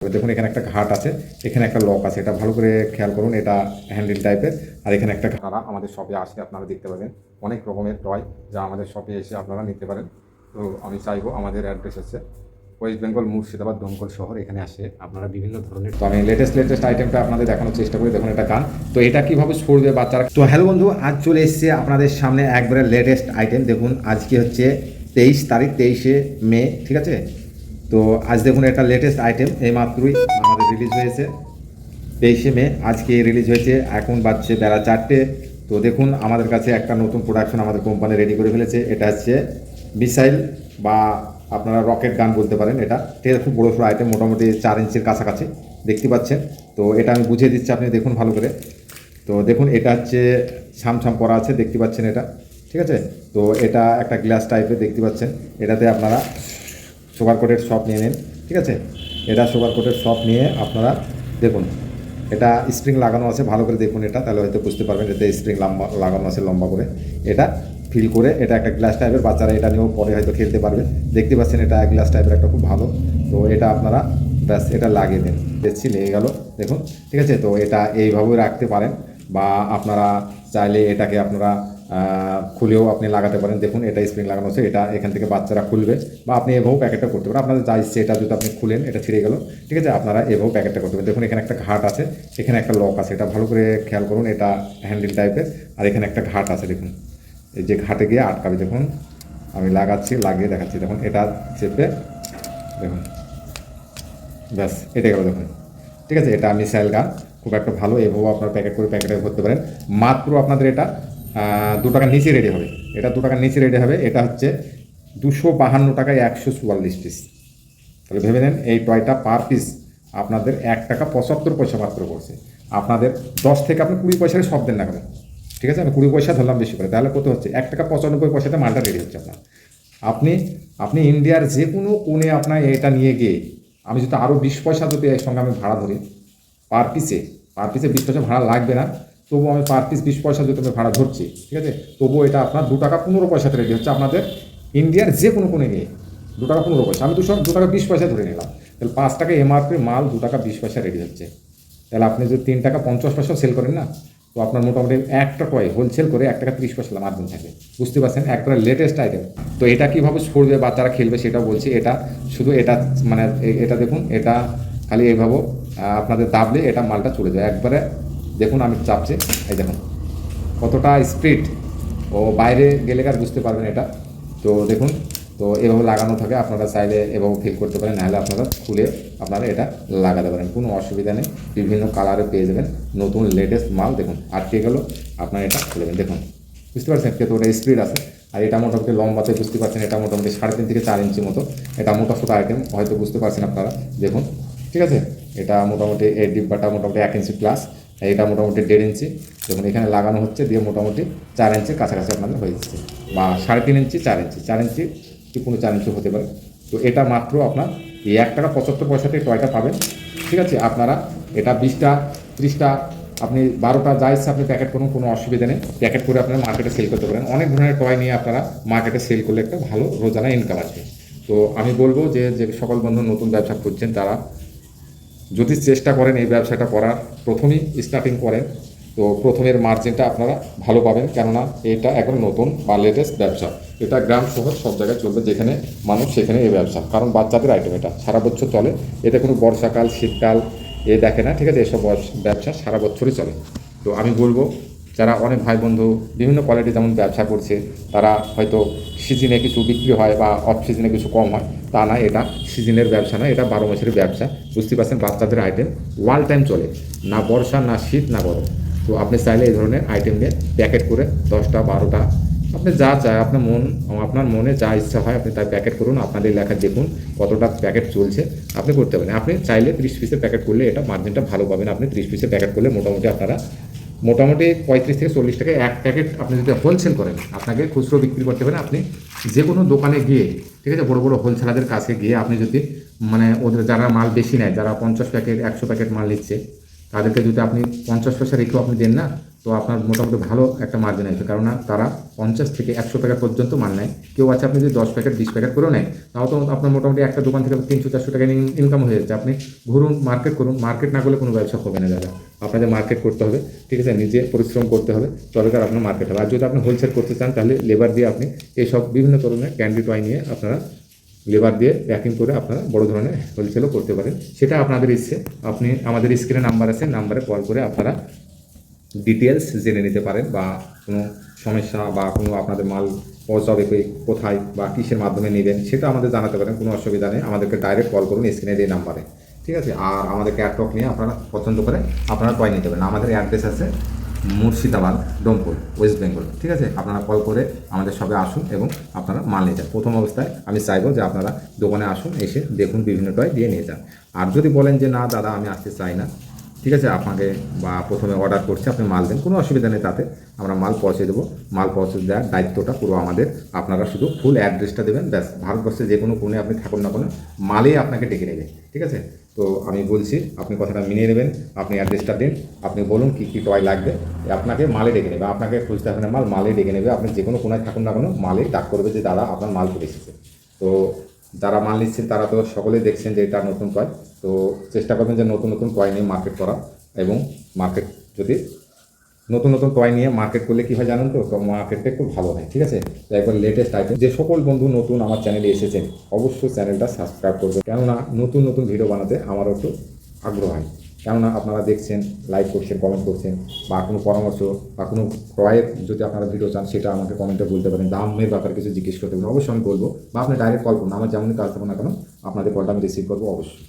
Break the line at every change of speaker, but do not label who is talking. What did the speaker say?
দেখুন এখানে একটা ঘাট আছে এখানে একটা লক আছে। এটা ভালো করে খেয়াল করুন এটা হ্যান্ডেল টাইপের আর এখানে একটা ঘাড়া আমাদের শপে আসলে আপনারা দেখতে পাবেন অনেক রকমের টয় যা আমাদের শপে এসে আপনারা নিতে পারেন। তো আমি চাইব আমাদের অ্যাড্রেস হচ্ছে ওয়েস্ট বেঙ্গল মুর্শিদাবাদ দমকল শহর এখানে আসে আপনারা বিভিন্ন ধরনের তো আমি লেটেস্ট লেটেস্ট আইটেমটা আপনাদের দেখানোর চেষ্টা করি দেখুন এটা গান। তো এটা কীভাবে সরবে বাচ্চারা? তো হ্যালো বন্ধু আজ চলে এসেছে আপনাদের সামনে একবারে লেটেস্ট আইটেম দেখুন আজকে হচ্ছে তেইশ তারিখ তেইশে মে ঠিক আছে? তো আজ দেখুন একটা লেটেস্ট আইটেম এই মাত্রই আমাদের রিলিজ হয়েছে। তেইশে মে, আজকে রিলিজ হয়েছে, এখন বাজছে বেলা চারটে। তো দেখুন, আমাদের কাছে একটা নতুন প্রোডাকশন আমাদের কোম্পানি রেডি করে ফেলেছে। এটা হচ্ছে মিসাইল বা আপনারা রকেট গান বলতে পারেন এটা। আছে খুব বড়ো সড়ো আইটেম মোটামুটি চার ইঞ্চির কাছাকাছি, দেখতে পাচ্ছেন। তো এটা আমি বুঝিয়ে দিচ্ছি, আপনি দেখুন ভালো করে। তো দেখুন, এটা হচ্ছে ছামছাম করা আছে, দেখতে পাচ্ছেন এটা। ঠিক আছে? তো এটা একটা গ্লাস টাইপের দেখতে পাচ্ছেন। এটাতে আপনারা সুগার কোটের শপ নিয়ে নিন, ঠিক আছে? এটা সুগার কোটের শপ নিয়ে আপনারা দেখুন, এটা স্প্রিং লাগানো আছে, ভালো করে দেখুন এটা, তাহলে হয়তো বুঝতে পারবেন এতে স্প্রিং লম্বা, লাগানো আছে লম্বা করে। এটা ফিল করে, এটা একটা গ্লাস টাইপের, বাচ্চারা এটা নিয়েও পরে হয়তো খেলতে পারবে। দেখতে পাচ্ছেন এটা গ্লাস টাইপের একটা খুব ভালো। তো এটা আপনারা ব্যাস, এটা লাগিয়ে দিন। দেখছি, লেগে গেল, দেখুন, ঠিক আছে? তো এটা এইভাবেই রাখতে পারেন, বা আপনারা চাইলে এটাকে আপনারা খুলেও আপনি লাগাতে পারেন। দেখুন, এটা স্প্রিং লাগানো আছে এটা এখান থেকে বাচ্চারা খুলবে বা আপনি এভাবেও প্যাকেটটা করতে পারেন। আপনাদের যা ইচ্ছে, এটা যদি আপনি খুলেন, এটা ছিঁড়ে গেল, ঠিক আছে? আপনারা এভাবেও প্যাকেটটা করতে পারেন। দেখুন, এখানে একটা ঘাট আছে, এখানে একটা লক আছে, এটা ভালো করে খেয়াল করুন, এটা হ্যান্ডেল টাইপের আর এখানে একটা ঘাট আছে, দেখুন, এই যে ঘাটে গিয়ে আটকাবে। দেখুন, আমি লাগাচ্ছি, লাগিয়ে দেখাচ্ছি। দেখুন, এটা চেপে, দেখুন, ব্যাস, এটা গেল, দেখুন, ঠিক আছে? এটা মিসাইল গান খুব একটা ভালো এভাবে আপনার প্যাকেট করে প্যাকেটে ভরতে পারেন। মাত্র আপনাদের এটা দু টাকার নিচে রেডি হবে। এটা দু টাকার নিচে রেডি হবে। এটা হচ্ছে দুশো বাহান্ন টাকায় একশো চুয়াল্লিশ পিস তাহলে ভেবে নেন, এই টয়টা পার পিস আপনাদের এক টাকা পঁচাত্তর পয়সা মাত্র পড়ছে। আপনাদের দশ থেকে আপনি কুড়ি পয়সায় সব দেন না কেন? ঠিক আছে? আমি কুড়ি পয়সা ধরলাম বেশি করে। তাহলে কত হচ্ছে? এক টাকা পঁচানব্বই পয়সাতে মালটা রেডি হচ্ছে আপনার। আপনি আপনি ইন্ডিয়ার যে কোনো কোণে আপনার এটা নিয়ে গিয়ে, আমি যদি আরও বিশ পয়সা যদি এর সঙ্গে আমি ভাড়া ধরি পার পিসে পার পিসে বিশ পয়সা ভাড়া লাগবে না। তবুও আমি পার পিস বিশ পয়সা যদি আমি ভাড়া ধরছি, ঠিক আছে? তবুও এটা আপনার দু টাকা পনেরো পয়সাতে রেডি হচ্ছে আপনাদের ইন্ডিয়ার যে কোনো কোণে গিয়ে। দু টাকা পনেরো পয়সা। আমি দুশো দু টাকা বিশ পয়সা ধরে নিলাম। তাহলে পাঁচ টাকা এমআরপি মাল দু টাকা বিশ পয়সা রেডি হচ্ছে। তাহলে আপনি যদি তিন টাকা পঞ্চাশ পয়সা সেল করেন না, তো আপনার মোটামুটি একটা টয় হোলসেল করে এক টাকা তিরিশ পয়সা মার্জিন থাকে। বুঝতে পারছেন? একবারে লেটেস্ট আইটেম তো এটা কীভাবে সরবে বাচ্চারা খেলবে সেটা বলছি। এটা শুধু এটা মানে এটা দেখুন, এটা খালি এইভাবে আপনাদের দাবলে এটা মালটা চলে যায়। একবারে দেখুন আমি চাপছি। এই দেখুন। কতটা স্পিড ও বাইরে গেলে আর বুঝতে পারবেন এটা? তো দেখুন, তো এভাবে লাগানো থাকে, আপনারা চাইলে এভাবে ফিল করতে পারেন, নাহলে আপনারা খুলে আপনারা এটা লাগাতে পারেন। কোনো অসুবিধা নেই। বিভিন্ন কালারে পেয়ে যাবেন। নতুন লেটেস্ট মাল, দেখুন, আটকে গেল, আপনারা এটা খুলবেন দেখুন, বুঝতে পারছেন? কতটা স্পিড আছে। আর এটা মোটামুটি লম্বাতে বুঝতে পারছেন, এটা মোটামুটি সাড়ে তিন থেকে চার ইঞ্চি মতো। এটা মোটা সোটা আইটেম হয়তো বুঝতে পারছেন আপনারা। দেখুন, ঠিক আছে? এটা মোটামুটি এই ডিব্বাটা মোটামুটি এক ইঞ্চি প্লাস এটা মোটামুটি দেড় ইঞ্চি। দেখুন এখানে লাগানো হচ্ছে, দিয়ে মোটামুটি চার ইঞ্চির কাছাকাছি আপনাদের হয়ে যাচ্ছে। বা সাড়ে তিন ইঞ্চি, চার ইঞ্চি। চার ইঞ্চি কি কোনো চার ইঞ্চি হতে পারে। তো এটা মাত্র আপনার এই এক টাকা পঁচাত্তর পয়সাতে টয়টা পাবেন। ঠিক আছে? আপনারা এটা বিশটা, ত্রিশটা, আপনি বারোটা যা ইচ্ছা আপনি প্যাকেট করুন, কোনো অসুবিধা নেই। প্যাকেট করে আপনারা মার্কেটে সেল করতে পারেন। অনেক ধরনের টয় নিয়ে আপনারা মার্কেটে সেল করলে একটা ভালো রোজানা ইনকাম আসবে। তো আমি বলব যে যে সকল বন্ধু নতুন ব্যবসা খুঁজছেন, তারা যদি চেষ্টা করেন এই ব্যবসাটা করার, প্রথমেই স্টার্টিং করেন, তো প্রথমের মার্জিনটা আপনারা ভালো পাবেন। কেননা এটা এখন নতুন বা লেটেস্ট ব্যবসা। এটা গ্রাম শহর সব জায়গায় চলবে যেখানে মানুষ সেখানে এই ব্যবসা। কারণ বাচ্চাদের আইটেম এটা। সারা বছর চলে। এতে কোনো বর্ষাকাল, শীতকাল এ দেখে না, ঠিক আছে? এসব ব্যবসা সারা বছরই চলে। তো আমি বলব যারা অনেক ভাই বন্ধু বিভিন্ন কোয়ালিটি যেমন ব্যবসা করছে, তারা হয়তো সিজনে কিছু বিক্রি হয় বা অফ সিজনে কিছু কম হয়, তা না, এটা সিজনের ব্যবসা না এটা বারো মাসের ব্যবসা। বুঝতে পারছেন, বাচ্চাদের আইটেম ওয়াল টাইম চলে, না বর্ষা, না শীত, না গরম। তো আপনি চাইলে এই ধরনের আইটেম নিয়ে প্যাকেট করে দশটা, বারোটা, আপনি যা চায়, আপনার মন, আপনার মনে যা ইচ্ছা হয় আপনি তাই প্যাকেট করুন, আপনাদের লেখা দেখুন, কতটা প্যাকেট চলছে, আপনি করতে পারেন। আপনি চাইলে ত্রিশ পিসের প্যাকেট করলে এটা মার্জিনটা ভালো পাবেন, আপনি ত্রিশ পিসের প্যাকেট করলে মোটামুটি আপনারা মোটামুটি পঁয়ত্রিশ থেকে চল্লিশ টাকা এক প্যাকেট আপনি যদি হোলসেল করেন, আপনাকে খুচরো বিক্রি করতে পারেন আপনি যে কোনো দোকানে গিয়ে, ঠিক আছে, বড় বড় হোলসেলারদের কাছে গিয়ে আপনি যদি মানে ওদের যারা মাল বেশি নেয়, যারা পঞ্চাশ প্যাকেট, একশো প্যাকেট মাল নিচ্ছে তাদেরকে যদি আপনি পঞ্চাশ পয়সা রেখেও আপনি দেন না, তো আপনার মোটামুটি ভালো একটা মার্জিন আসবে। কারণ তারা পঞ্চাশ থেকে একশো টাকা পর্যন্ত মাল নেয়। কেউ আছে আপনি যদি দশ প্যাকেট বিশ প্যাকেট করেও নেয়, তাও তো আপনার মোটামুটি একটা দোকান থেকে তিনশো, চারশো টাকা ইনকাম হয়ে যাচ্ছে। আপনি ঘুরুন মার্কেট করুন। মার্কেট না করলে কোনো ব্যবসা হবে না দাদা। আপনাদের মার্কেট করতে হবে, ঠিক আছে? নিজে পরিশ্রম করতে হবে। তার আপনার মার্কেট হবে। আর যদি আপনি হোলসেল করতে চান, তাহলে লেবার দিয়ে আপনি এইসব বিভিন্ন ধরনের ক্যান্ডি টয় নিয়ে আপনারা লেবার দিয়ে প্যাকিং করে আপনারা বড় ধরনের হোলসেলও করতে পারেন। সেটা আপনাদের ইচ্ছে। আপনি আমাদের স্ক্রিনে নাম্বার আছে নাম্বারে কল করে আপনারা ডিটেলস জেনে নিতে পারেন বা কোনো সমস্যা বা কোনো আপনাদের মাল পৌঁছাবে কোথায় বা কিসের মাধ্যমে নেবেন, সেটা আমাদের জানাতে পারেন, কোনো অসুবিধা নেই। আমাদেরকে ডাইরেক্ট কল করুন স্ক্রিনের এই নাম্বারে ঠিক আছে? আর আমাদের ক্যাটলগ নিয়ে আপনারা পছন্দ করে আপনারা টয় নিতে পারেন। আমাদের অ্যাড্রেস আছে মুর্শিদাবাদ, ডোমপুর, ওয়েস্ট বেঙ্গল, ঠিক আছে? আপনারা কল করে আমাদের সবে আসুন এবং আপনারা মাল নিয়ে যান। প্রথম অবস্থায় আমি চাইব যে আপনারা দোকানে আসুন, এসে দেখুন বিভিন্ন টয় দিয়ে নিয়ে যান। আর যদি বলেন যে, না, দাদা, আমি আসতে চাই না। ঠিক আছে, আপনাকে বা প্রথমে অর্ডার করছি, আপনি মাল দেন, কোনো অসুবিধা নেই তাতে। আমরা মাল পৌঁছে দেবো। মাল পৌঁছে দেওয়ার দায়িত্বটা পুরো আমাদের। আপনারা শুধু ফুল অ্যাড্রেসটা দেবেন, ব্যাস। ভারতবর্ষে যে কোনো কোণে আপনি থাকুন না কোনো, মালেই আপনাকে ডেকে নেবে। ঠিক আছে? তো আমি বলছি, আপনি কথাটা মিনে নেবেন, আপনি অ্যাড্রেসটা দিন, আপনি বলুন কী কী টয় লাগবে, আপনাকে মালে ডেকে নেবে, আপনাকে খুঁজতে হবে না মাল মালে ডেকে নেবে, আপনি যে কোনো কোনায় থাকুন না কোনো মালে ডাক করবে যে দাদা আপনার মাল চলে এসেছে। তো যারা মাল নিচ্ছেন, তারা তো সকলেই দেখছেন যে এটা নতুন টয় তো চেষ্টা করবেন যে নতুন নতুন টয় নিয়ে মার্কেট করা এবং মার্কেট যদি নতুন নতুন টয় নিয়ে মার্কেট করলে কী হয় জানেন তো? মার্কেটটা একটু ভালো হয়, ঠিক আছে? তো একবার লেটেস্ট আইটেম যে সকল বন্ধু নতুন আমার চ্যানেলে এসেছেন, অবশ্যই চ্যানেলটা সাবস্ক্রাইব করবেন কেননা নতুন নতুন ভিডিও বানাতে আমারও একটু আগ্রহ হয়। কেননা আপনারা দেখছেন লাইক করছেন কমেন্ট করছেন, বা কোনো পরামর্শ, বা কোনো ক্রয়ের যদি আপনারা ভিডিও চান, সেটা আমাকে কমেন্টে বলতে পারেন। দামের ব্যাপারে কিছু জিজ্ঞেস করতে পারেন, অবশ্যই আমি বলব। বা আপনি ডাইরেক্ট কল করুন, আমার যেমনই কাজ থাকুন না কেন, আপনাদের কলটা আমি রিসিভ করব অবশ্যই।